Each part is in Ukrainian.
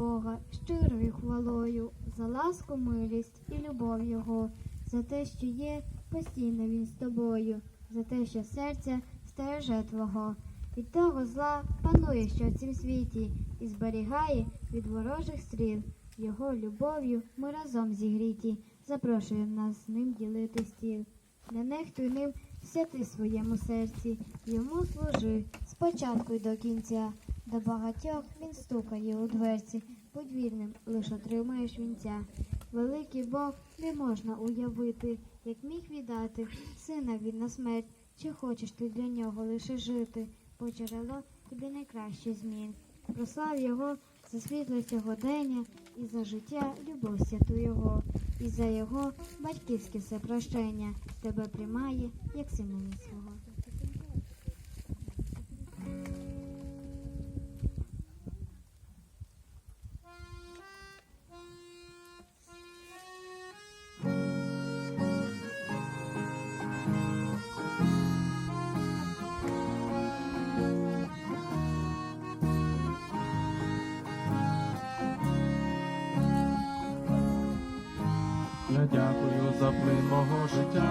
Бога щирою хвалою за ласку, милість і любов Його, за те, що є постійно Він з тобою, за те, що серця стереже Твого. Від того зла панує, що в цім світі, і зберігає від ворожих стріл. Його любов'ю ми разом зігріті, запрошуємо нас з ним ділити стіл. Не нехтуй ним святи своєму серці, йому служи спочатку й до кінця. До багатьох він стукає у дверці, будь вірним, лиш отримаєш вінця. Великий Бог не можна уявити, як міг віддати сина він на смерть. Чи хочеш ти для нього лише жити, бо джерело тобі найкраще змін. Прослав його за світло сьогодення і за життя любов святу його, і за його батьківське все прощення тебе приймає, як сина свого. Дякую за плин мого життя,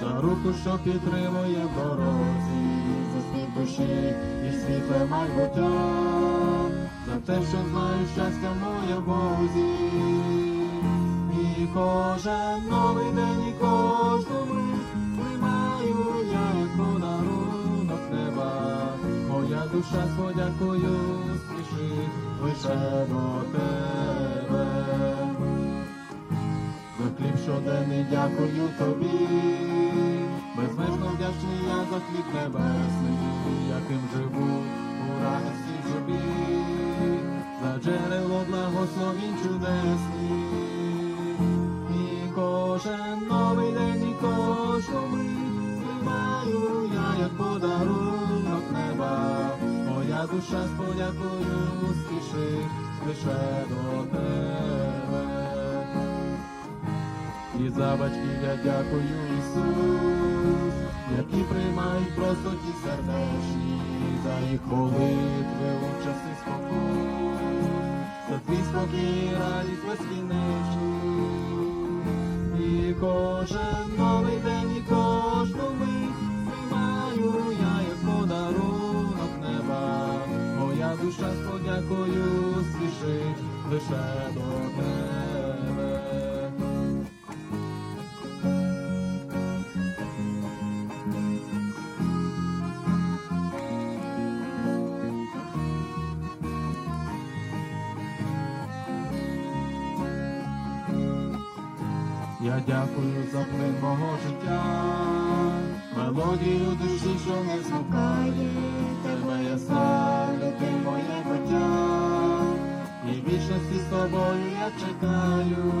за руку, що підтримує в дорозі, за світ душі і світле майбуття, за те, що знаю щастя моє Бозі. І кожен новий день, і кожну мить приймаю я як подарунок неба. Моя душа з подякою спішить лише до тебе. Хліб щоденний дякую тобі, безмежно вдячний я за хліб небесний, яким живу у радості журбі, за джерело благословінь чудесні. І кожен новий день, і кожну мить я як подарунок неба. Моя душа з подякою спішить лише до тебе. І за батьків я дякую Ісус, які приймають просто ті сердечні, за їх молитви у часи спокою, за твій спокій, радість безкінечні. І кожен новий день, і кожну мить приймаю я як подарунок неба. Моя душа з подякою спішить лише до дякую за плин мого життя, мелодію душі, що не змукає, тебе я славлю, ти моє буття, і вічності з тобою я чекаю,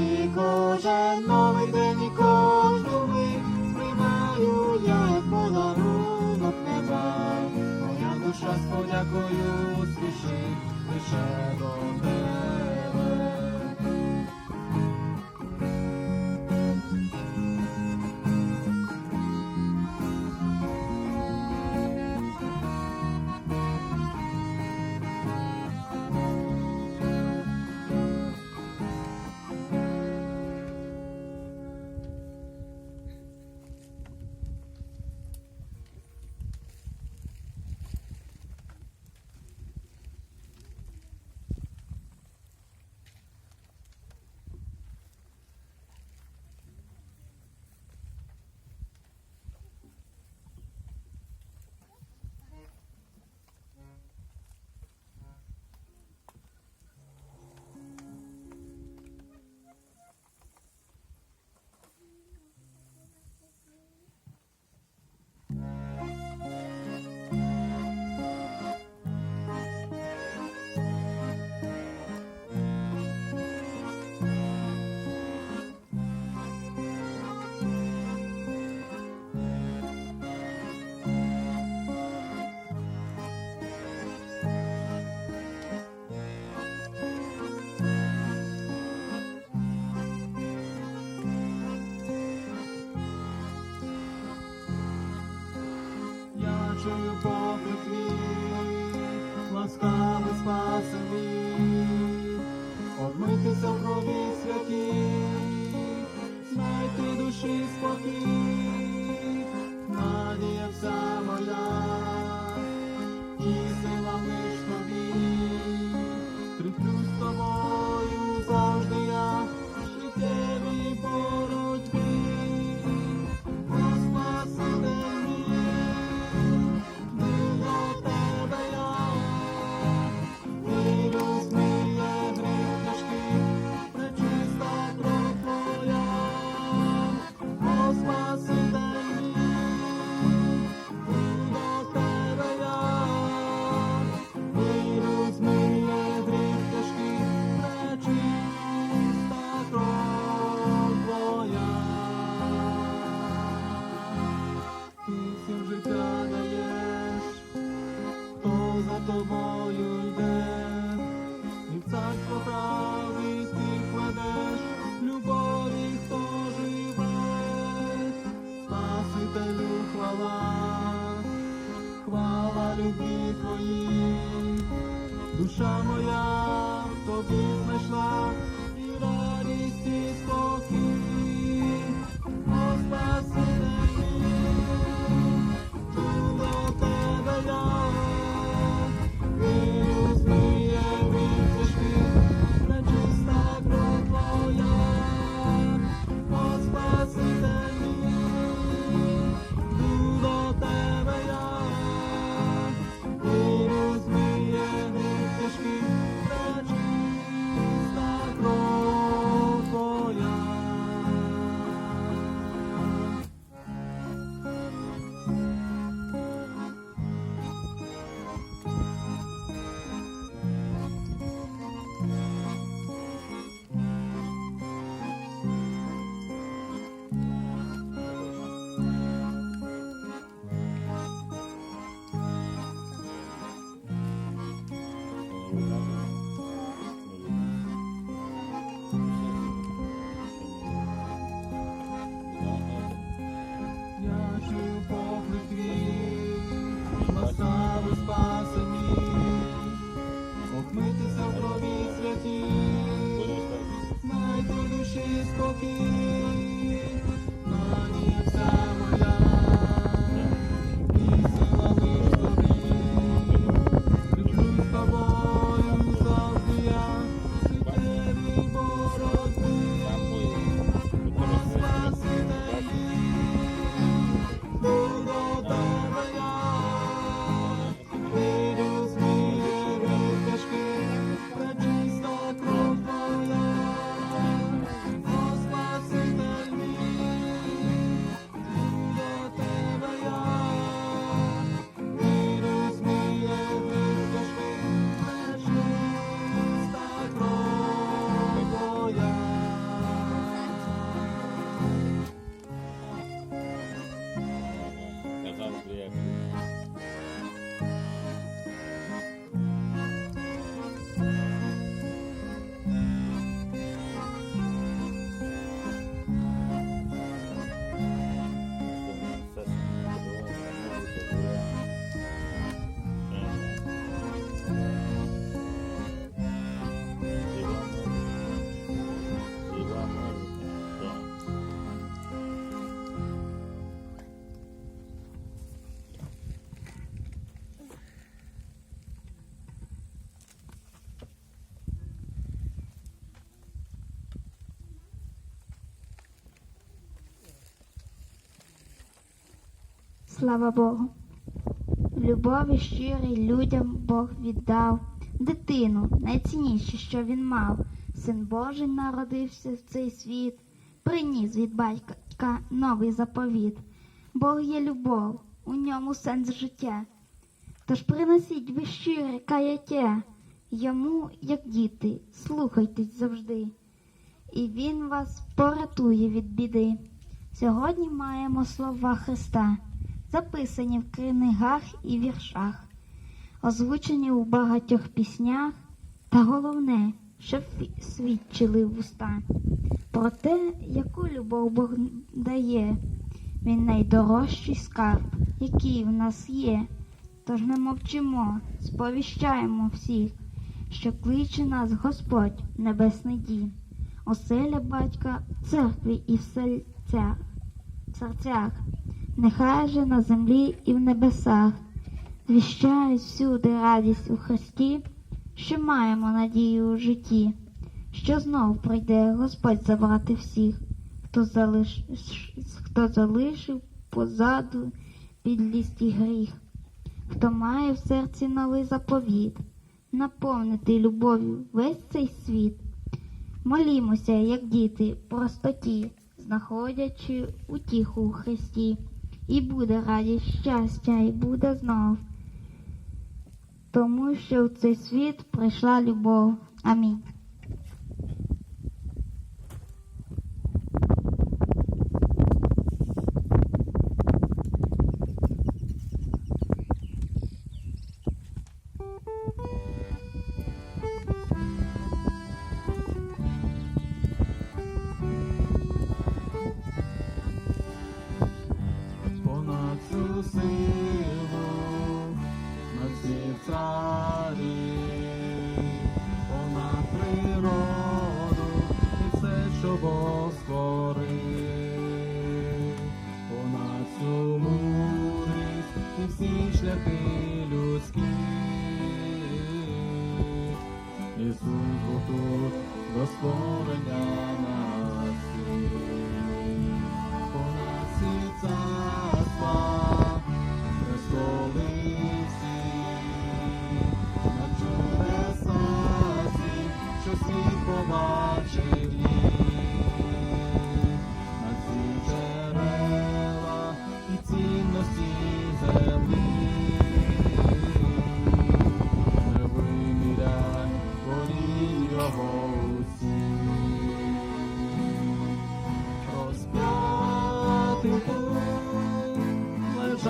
і кожен новий день, і кожну мить сприймаю я як подарунок неба, моя душа з Божою поклик мій, ласками спаси мій, обмитися в крові святі, знайти душі спокій, надія вся слава Богу. Любові щирий людям Бог віддав дитину, найцінніше, що він мав. Син Божий народився в цей світ, приніс від батька новий заповіт. Бог є любов, у ньому сенс життя. Тож приносіть ви щире каяття, йому, як діти, слухайтесь завжди, і Він вас порятує від біди. Сьогодні маємо слова Христа записані в книгах і віршах, озвучені у багатьох піснях, та головне, щоб свідчили вуста. Про те, яку любов Бог дає, він найдорожчий скарб, який в нас є. Тож не мовчимо, сповіщаємо всіх, що кличе нас Господь в Небесний Дім, оселя батька в церкві і в сельцях, в серцях нехай же на землі і в небесах, звіщають всюди радість у Христі, що маємо надію у житті, що знов прийде Господь забрати всіх, хто, залиш... хто залишив позаду підлість і гріх хто має в серці новий заповіт, наповнити любов'ю весь цей світ. Молімося, як діти, простоті, знаходячи утіху у Христі, і буде радість щастя, і буде знов. Тому що в цей світ прийшла любов. Амінь. Шляхи людські. Ісус був до створення нас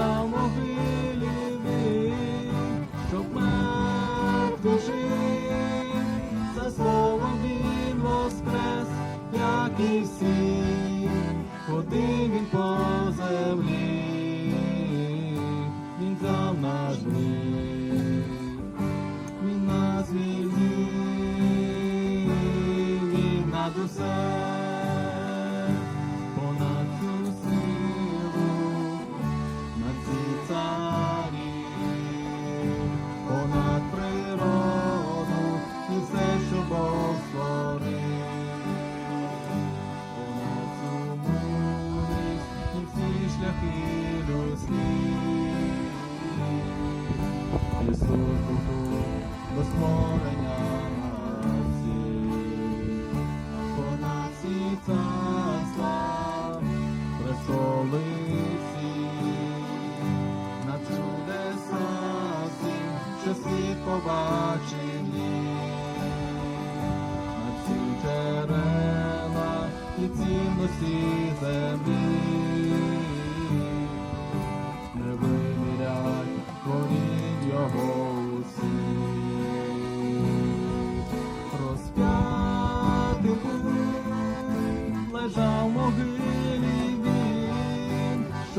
могилі шляхи людські. Ісус тут до створення нас понад на чудеса всі, що світ побачив на всі джерела і цінності землі.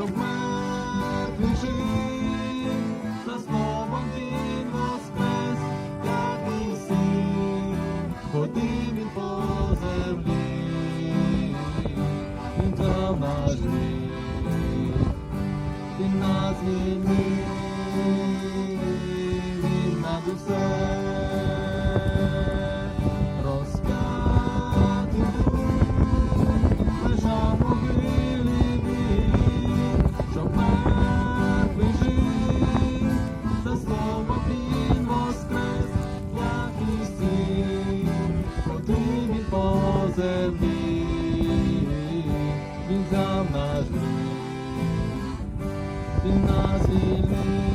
Він, щоб він взяв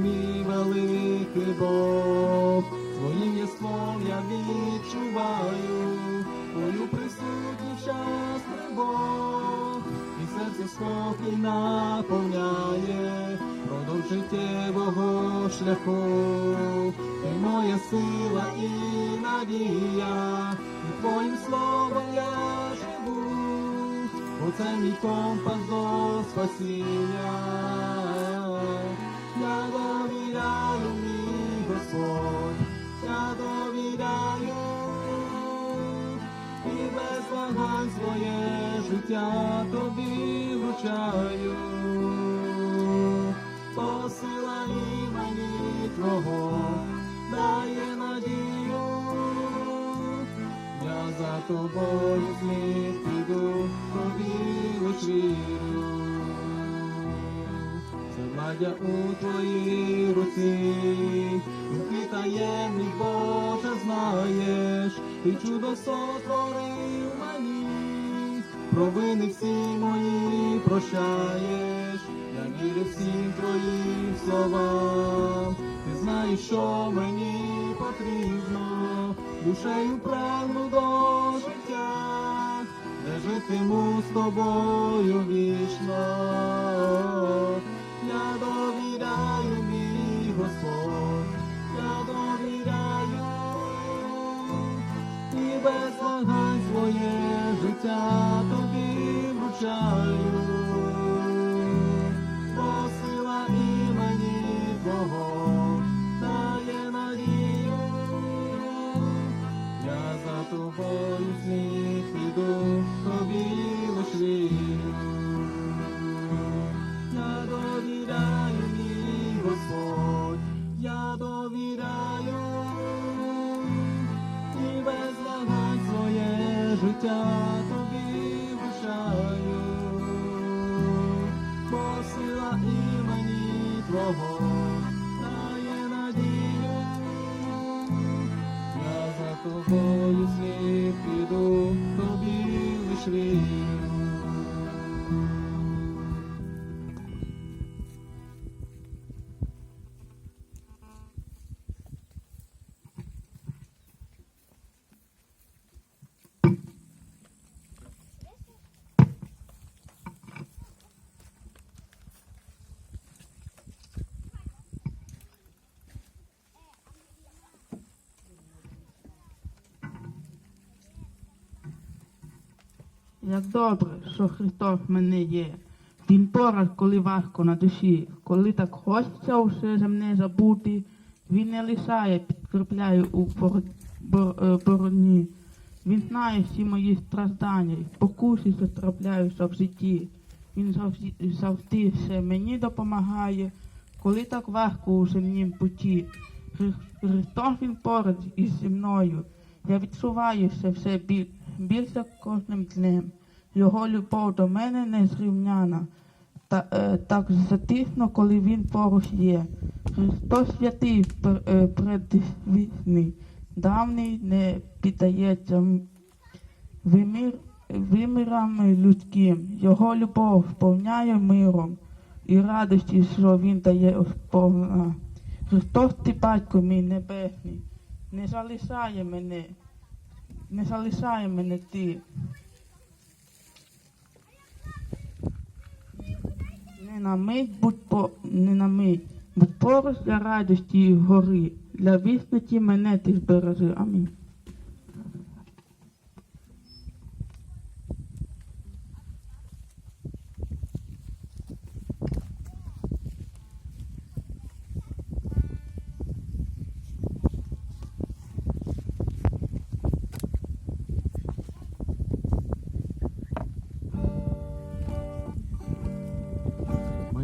Великий Бог, своїм єством я відчуваю, твою присутність час Бог, і серце спокій наповняє, продовж життєвого шляху, ти моя сила і надія, і твоїм словом я живу, бо це мій компас до спасіння. Я довіряю і без вагань своє життя тобі вручаю. Посила імені Твого дає надію, я за тобою слід піду, тобі вірю. Завладя у твоїй руці, думки таємні, Боже, знаєш, ти чудо сотворив мені, провини всі мої прощаєш, я вірю всім твоїм словам, ти знаєш, що мені потрібно, душею прагну до життя. Де житиму з тобою вічно. Довіряю, мій Господь, я довіряю і без вагань своє життя тобі вручаю. Імені Як добре, що Христос в мене є. Він пораз, коли важко на душі, коли так хочеться усе земне забути, він не лишає, підкріпляє у е, бороні. Він знає всі мої страждання, покуси, що трапляються в житті. Він завжди, завжди все мені допомагає, коли так важко у земнім путі. Христос він поруч із зі мною. Я відчуваю все, все біль, більше кожним днем. Його любов до мене незрівняна. Та, е, так затишно, коли він поруч є. Христос святий пер- е, предвісний, давний не піддається вимір, вимірами людським. Його любов сповняє миром і радості, що він дає сповна. Христос ти батько мій небесний, не залишає мене, не залишає мене ти. Не на мить, будь по не на мить, будь поруч для радості і гори, для вісноті мене ти збережи. Амінь.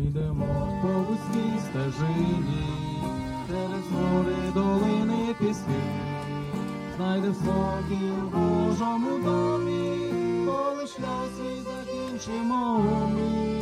йдемо по вузькій стежині, через гори долини пісні, знайде спокій в Божому домі, коли шлях свій закінчимо ми.